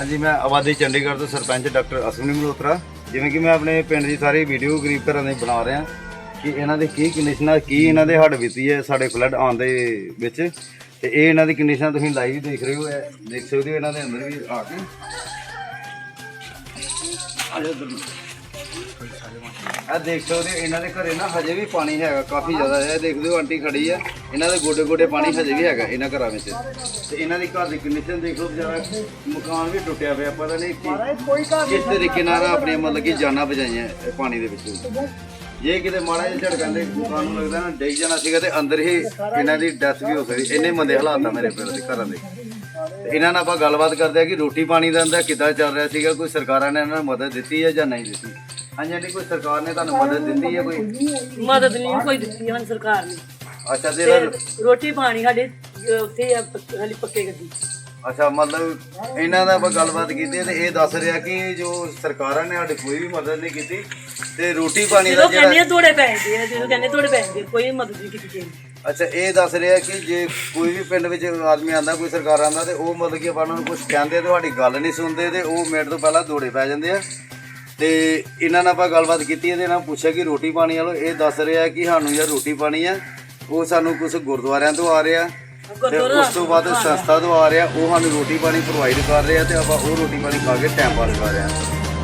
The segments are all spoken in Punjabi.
ਹਾਂਜੀ, ਮੈਂ ਆਬਾਦੀ ਚੰਡੀਗੜ੍ਹ ਤੋਂ ਸਰਪੰਚ ਡਾਕਟਰ ਅਸ਼ਵਨੀ ਮਲਹੋਤਰਾ। ਜਿਵੇਂ ਕਿ ਮੈਂ ਆਪਣੇ ਪਿੰਡ ਦੀ ਸਾਰੀ ਵੀਡੀਓ ਗਰੀਬ ਘਰਾਂ ਦੀ ਬਣਾ ਰਿਹਾ ਕਿ ਇਹਨਾਂ ਦੇ ਕੀ ਕੰਡੀਸ਼ਨਾਂ ਕੀ ਇਹਨਾਂ ਦੇ ਹੱਡ ਬੀਤੀ ਹੈ, ਸਾਡੇ ਫਲੱਡ ਆਉਣ ਦੇ ਵਿੱਚ। ਤੇ ਇਹ ਇਹਨਾਂ ਦੀ ਕੰਡੀਸ਼ਨਾਂ ਤੁਸੀਂ ਲਾਈਵ ਦੇਖ ਰਹੇ ਹੋ, ਇਹ ਦੇਖ ਸਕਦੇ ਹੋ ਇਹਨਾਂ ਦੇ ਅੰਦਰ ਵੀ ਆ ਕੇ। ਆ ਦੇਖ ਸਕਦੇ ਹੋ, ਇਹਨਾਂ ਦੇ ਘਰੇ ਨਾ ਹਜੇ ਵੀ ਪਾਣੀ ਹੈਗਾ, ਕਾਫੀ ਜ਼ਿਆਦਾ ਹੈ। ਇਹ ਦੇਖਦੇ ਹੋ, ਆਂਟੀ ਖੜੀ ਆ। ਇਹਨਾਂ ਦੇ ਗੋਡੇ ਗੋਡੇ ਪਾਣੀ ਹਜੇ ਵੀ ਹੈਗਾ ਇਹਨਾਂ ਘਰਾਂ ਵਿੱਚ। ਤੇ ਇਹਨਾਂ ਦੀ ਘਰ ਦੀ ਕੰਡੀਸ਼ਨ ਦੇਖ ਲਓ ਮਕਾਨ ਵੀ ਟੁੱਟਿਆ ਪਿਆ ਪਤਾ ਨਹੀਂ ਕਿ ਕਿਸ ਤਰੀਕੇ ਨਾਲ ਆਪਣੀਆਂ ਮਤਲਬ ਕਿ ਜਾਨਾਂ ਬਚਾਈਆਂ ਇਹ ਪਾਣੀ ਦੇ ਵਿੱਚੋਂ। ਜੇ ਕਿਤੇ ਮਾੜਾ ਜਿਹਾ ਝਟਕਾ ਦੇ ਮਕਾਨ ਨੂੰ ਲੱਗਦਾ ਨਾ ਡਿੱਗ ਜਾਣਾ ਸੀਗਾ ਤੇ ਅੰਦਰ ਹੀ ਇਹਨਾਂ ਦੀ ਡੈਥ ਵੀ ਹੋ ਸਕਦੀ। ਇੰਨੇ ਮੰਦੇ ਹਾਲਾਤ ਆ ਮੇਰੇ ਪਿੰਡ ਦੇ ਘਰਾਂ ਦੇ। ਤੇ ਇਹਨਾਂ ਨਾਲ ਆਪਾਂ ਗੱਲਬਾਤ ਕਰਦੇ ਆ ਕਿ ਰੋਟੀ ਪਾਣੀ ਦਾ ਅੰਦਰ ਕਿੱਦਾਂ ਚੱਲ ਰਿਹਾ ਸੀਗਾ ਕੋਈ ਸਰਕਾਰਾਂ ਨੇ ਇਹਨਾਂ ਨੂੰ ਮਦਦ ਦਿੱਤੀ ਹੈ ਜਾਂ ਨਹੀਂ ਦਿੱਤੀ? ਹਾਂਜੀ ਕੋਈ ਸਰਕਾਰ ਨੇ ਤੁਹਾਨੂੰ ਮਦਦ ਦਿੱਤੀ ਹੈ ਕੋਈ? ਮਦਦ ਨਹੀਂ ਕੋਈ ਦਿੱਤੀ ਹਨ ਸਰਕਾਰ ਨੇ। ਅੱਛਾ ਤੇ ਤੇ ਰੋਟੀ ਪਾਣੀ ਸਾਡੇ ਅਹ, ਉੱਥੇ ਆ ਹਾਲੇ ਪੱਕੇ ਗੱਡੀ। ਅੱਛਾ ਮਤਲਬ ਇਹਨਾਂ ਦਾ ਆਪਾਂ ਗੱਲਬਾਤ ਕੀਤੀ ਹੈ ਤੇ ਇਹ ਦੱਸ ਰਿਹਾ ਕਿ ਜੋ ਸਰਕਾਰਾਂ ਨੇ ਸਾਡੀ ਕੋਈ ਵੀ ਮਦਦ ਨਹੀਂ ਕੀਤੀ ਤੇ ਰੋਟੀ ਪਾਣੀ ਦਾ ਜਦੋਂ ਕਹਿੰਦੇ ਆ ਥੋੜੇ ਪੈਸੇ ਆ ਜਦੋਂ ਕਹਿੰਦੇ ਥੋੜੇ ਪੈਸੇ ਕੋਈ ਮਦਦ ਨਹੀਂ ਕੀਤੀ ਕਿਸੇ ਨੇ। ਅੱਛਾ ਇਹ ਦੱਸ ਰਿਹਾ ਕਿ ਜੇ ਕੋਈ ਵੀ ਪਿੰਡ ਵਿੱਚ ਆਦਮੀ ਆਂਦਾ ਕੋਈ ਸਰਕਾਰ ਆਂਦਾ ਤੇ ਉਹ ਮਤਲਬ ਕਿ ਆਪਾਂ ਉਹਨਾਂ ਨੂੰ ਕੁਝ ਕਹਿੰਦੇ ਤੇ ਤੁਹਾਡੀ ਗੱਲ ਨਹੀਂ ਸੁਣਦੇ ਤੇ ਉਹ ਮਿੰਟ ਤੋਂ ਪਹਿਲਾਂ ਦੌੜੇ ਪੈ ਜਾਂਦੇ ਆ। ਤੇ ਇਹਨਾਂ ਨਾਲ ਆਪਾਂ ਗੱਲਬਾਤ ਕੀਤੀ ਇਹਦੇ ਨਾਲ ਪੁੱਛਿਆ ਕਿ ਰੋਟੀ ਪਾਣੀ ਵਾਲੋ ਇਹ ਦੱਸ ਰਿਹਾ ਕਿ ਸਾਨੂੰ ਯਾਰ ਰੋਟੀ ਪਾਣੀ ਆ। ਉਹ ਸਾਨੂੰ ਕੁਝ ਗੁਰਦੁਆਰਿਆਂ ਤੋਂ ਆ ਰਿਹਾ ਤੇ ਉਸ ਤੋਂ ਬਾਅਦ ਸੰਸਥਾ ਤੋਂ ਆ ਰਿਹਾ ਉਹ ਸਾਨੂੰ ਰੋਟੀ ਪਾਣੀ ਪ੍ਰੋਵਾਈਡ ਕਰ ਰਹੇ ਆ ਤੇ ਆਪਾਂ ਉਹ ਰੋਟੀ ਪਾਣੀ ਖਾ ਕੇ ਟਾਈਮ ਪਾਸ ਕਰ ਰਹੇ ਆ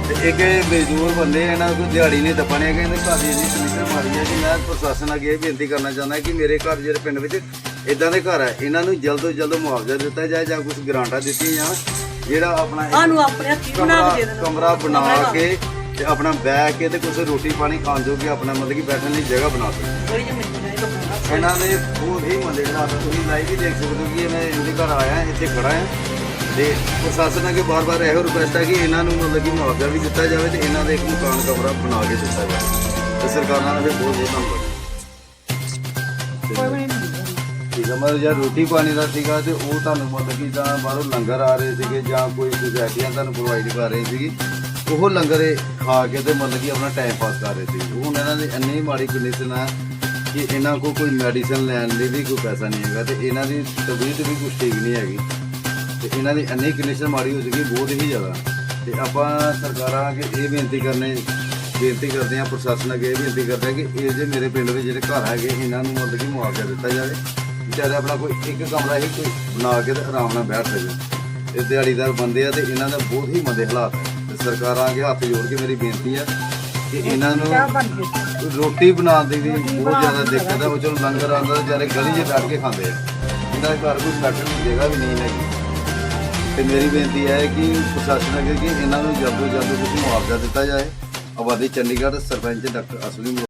ਤੇ ਇੱਕ ਇਹ ਮਜ਼ਦੂਰ ਬੰਦੇ ਆ, ਇਹਨਾਂ ਕੋਈ ਦਿਹਾੜੀ ਨਹੀਂ ਦੱਪਣੇ ਇਹਦੇ ਘਰ ਦੀ ਕੰਡੀਸ਼ਨ ਮਾਰੀ ਹੈ ਕਿ ਮੈਂ ਪ੍ਰਸ਼ਾਸਨ ਅੱਗੇ ਇਹ ਬੇਨਤੀ ਕਰਨਾ ਚਾਹੁੰਦਾ ਕਿ ਮੇਰੇ ਘਰ ਜਿਹੜੇ ਪਿੰਡ ਵਿੱਚ ਇਦਾਂ ਦੇ ਘਰ ਹੈ ਇਹਨਾਂ ਨੂੰ ਜਲਦ ਤੋਂ ਜਲਦ ਮੁਆਵਜ਼ਾ ਦਿੱਤਾ ਜਾਏ ਜਾਂ ਕੁਝ ਗ੍ਰਾਂਟਾਂ ਦਿੱਤੀਆਂ ਜਾਣ ਜਿਹੜਾ ਆਪਣਾ ਸਾਨੂੰ ਆਪਣੇ ਹੱਥੀਂ ਬਣਾ ਕੇ ਦੇ ਦੇਣਾ। ਕਮਰਾ ਬਣਾ ਕੇ ਤੇ ਆਪਣਾ ਬੈਠ ਕੇ ਤੇ ਕੁਝ ਰੋਟੀ ਪਾਣੀ ਖਾਣ ਜੋਗੇ ਆਪਣਾ ਮਤਲਬ ਕਿ ਬੈਠਣ ਦੀ ਜਗ੍ਹਾ ਬਣਾ ਸਕਦੇ। ਇਹਨਾਂ ਦੇ ਬਹੁਤ ਹੀ ਆ। ਤੁਸੀਂ ਲਾਈਵ ਹੀ ਦੇਖ ਸਕਦੇ ਹੋ ਕਿ ਮੈਂ ਇਹਦੇ ਘਰ ਆਇਆ ਇੱਥੇ ਖੜਾ ਹਾਂ। ਤੇ ਪ੍ਰਸ਼ਾਸਨ ਅੱਗੇ ਬਾਰ-ਬਾਰ ਇਹੋ ਰਿਕੁਐਸਟ ਹੈ ਕਿ ਇਹਨਾਂ ਨੂੰ ਮਤਲਬ ਕਿ ਮੁਆਵਜ਼ਾ ਵੀ ਦਿੱਤਾ ਜਾਵੇ ਤੇ ਇਹਨਾਂ ਦੇ ਇੱਕ ਮਕਾਨ ਕਮਰਾ ਬਣਾ ਕੇ ਦਿੱਤਾ ਜਾਵੇ। ਤੇ ਸਰਕਾਰਾਂ ਦਾ ਬਹੁਤ ਬਹੁਤ ਧੰਨਵਾਦ। ਹੈ ਮਤਲਬ ਜੇ ਰੋਟੀ ਪਾਣੀ ਦਾ ਸੀਗਾ ਤੇ ਉਹ ਤੁਹਾਨੂੰ ਮਤਲਬ ਕਿ ਜਾਂ ਬਾਹਰੋਂ ਲੰਗਰ ਆ ਰਹੇ ਸੀਗੇ ਜਾਂ ਕੋਈ ਸੁਸਾਇਟੀਆਂ ਤੁਹਾਨੂੰ ਪ੍ਰੋਵਾਈਡ ਕਰ ਰਹੇ ਸੀਗੀ ਉਹ ਲੰਗਰ ਇਹ ਖਾ ਕੇ ਤੇ ਮਤਲਬ ਕਿ ਆਪਣਾ ਟਾਈਮ ਪਾਸ ਕਰ ਰਹੇ ਸੀ ਹੁਣ ਇਹਨਾਂ ਦੀ ਇੰਨੀ ਮਾੜੀ ਕੰਡੀਸ਼ਨ ਆ ਕਿ ਇਹਨਾਂ ਕੋਲ ਕੋਈ ਮੈਡੀਸਨ ਲੈਣ ਲਈ ਵੀ ਕੋਈ ਪੈਸਾ ਨਹੀਂ ਹੈਗਾ ਤੇ ਇਹਨਾਂ ਦੀ ਤਬੀਅਤ ਵੀ ਕੁਛ ਠੀਕ ਨਹੀਂ ਹੈਗੀ। ਤੇ ਇਹਨਾਂ ਦੀ ਇੰਨੀ ਕੰਡੀਸ਼ਨ ਮਾੜੀ ਹੋ ਚੁੱਕੀ, ਬਹੁਤ ਹੀ ਜ਼ਿਆਦਾ। ਤੇ ਆਪਾਂ ਸਰਕਾਰਾਂ ਅੱਗੇ ਇਹ ਬੇਨਤੀ ਕਰਨੇ, ਬੇਨਤੀ ਕਰਦੇ ਹਾਂ, ਪ੍ਰਸ਼ਾਸਨ ਅੱਗੇ ਇਹ ਬੇਨਤੀ ਕਰਦੇ ਹਾਂ ਕਿ ਇਹ ਜੇ ਮੇਰੇ ਪਿੰਡ ਦੇ ਜਿਹੜੇ ਘਰ ਹੈਗੇ, ਇਹਨਾਂ ਨੂੰ ਮਤਲਬ ਕਿ ਮੁਆਵਜ਼ਾ ਦਿੱਤਾ ਜਾਵੇ। ਵਿਚਾਰੇ ਆਪਣਾ ਕੋਈ ਇੱਕ ਕਮਰਾ ਹੀ ਕੋਈ ਬਣਾ ਕੇ ਤੇ ਆਰਾਮ ਨਾਲ ਬੈਠ ਸਕੇ। ਇਹ ਦਿਹਾੜੀਦਾਰ ਬੰਦੇ ਆ ਤੇ ਇਹਨਾਂ ਦਾ ਬਹੁਤ ਹੀ ਮੰਦੇ ਹਾਲਾਤ ਹੈ। ਸਰਕਾਰਾਂ ਅੱਗੇ ਹੱਥ ਜੋੜ ਕੇ ਮੇਰੀ ਬੇਨਤੀ ਹੈ ਕਿ ਇਹਨਾਂ ਨੂੰ ਰੋਟੀ ਬਣਾਉਣ ਦੀ ਵੀ ਬਹੁਤ ਜ਼ਿਆਦਾ ਦਿੱਕਤ ਹੈ ਉਹ ਚਲੋ ਲੰਗਰ ਆਉਂਦਾ ਤੇ ਜਿਹੜੇ ਗਲੀ 'ਚ ਬੈਠ ਕੇ ਖਾਂਦੇ ਆ। ਇਹਨਾਂ ਦੇ ਘਰ ਕੋਈ ਬੈਠਣ ਦੀ ਜਗ੍ਹਾ ਵੀ ਨਹੀਂ ਹੈਗੀ। ਤੇ ਮੇਰੀ ਬੇਨਤੀ ਹੈ ਕਿ ਪ੍ਰਸ਼ਾਸਨ ਅੱਗੇ ਕਿ ਇਹਨਾਂ ਨੂੰ ਜਲਦ ਤੋਂ ਜਲਦ ਕੁਝ ਮੁਆਵਜ਼ਾ ਦਿੱਤਾ ਜਾਏ। ਆਬਾਦੀ ਚੰਡੀਗੜ੍ਹ ਸਰਪੰਚ ਡਾਕਟਰ ਅਸਲੀ